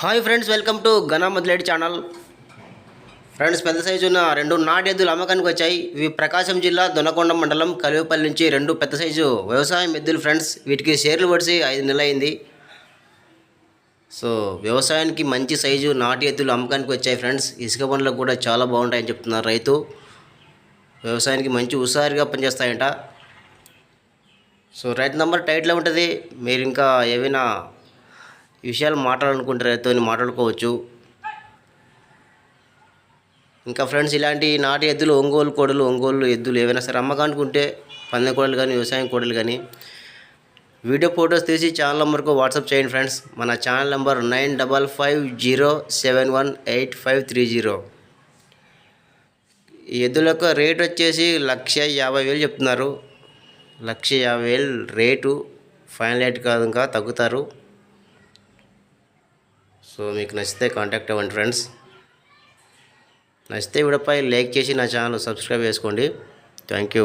Hi friends welcome to ఘన మొదలెడ్ channel. Friends పెద్ద సైజు ఉన్న రెండు నాటు ఎద్దులు అమ్మకానికి వచ్చాయి. ఇవి ప్రకాశం జిల్లా దొనకొండ మండలం కలివిపల్లి నుంచి రెండు పెద్ద సైజు వ్యవసాయం ఎద్దులు ఫ్రెండ్స్. వీటికి షేర్లు పడిసి ఐదు నెలలు అయింది సో వ్యవసాయానికి మంచి సైజు నాటు ఎద్దులు అమ్మకానికి వచ్చాయి ఫ్రెండ్స్. ఇసుక పనులు కూడా చాలా బాగుంటాయని చెప్తున్నారు రైతు. వ్యవసాయానికి మంచి హుషారుగా పనిచేస్తాయంట. సో రైతు నెంబర్ టైట్లో ఉంటుంది మీరు ఇంకా ఏవైనా విషయాలు మాట్లాడాలనుకుంటే రైతుని మాట్లాడుకోవచ్చు. ఇంకా ఫ్రెండ్స్ ఇలాంటి నాటి ఎద్దులు ఒంగోలు కోడలు ఒంగోలు ఎద్దులు ఏవైనా సరే అమ్మకానుకుంటే పందెం కోడలు కానీ వ్యవసాయం కోడలు కానీ వీడియో ఫొటోస్ తీసి ఛానల్ నెంబర్కు వాట్సాప్ చేయండి ఫ్రెండ్స్. మన channel number nine double five zero seven one eight five three zero. ఎద్దుల యొక్క రేట్ వచ్చేసి లక్ష యాభై వేలు చెప్తున్నారు. లక్ష యాభై వేలు రేటు. ఫైనల్ రేట్ కాదు ఇంకా తగ్గుతారు. సో మీకు నచ్చితే కాంటాక్ట్ అవ్వండి ఫ్రెండ్స్ నచ్చితే వీడియోపై లైక్ చేసి నా ఛానల్ సబ్స్క్రైబ్ చేసుకోండి. Thank you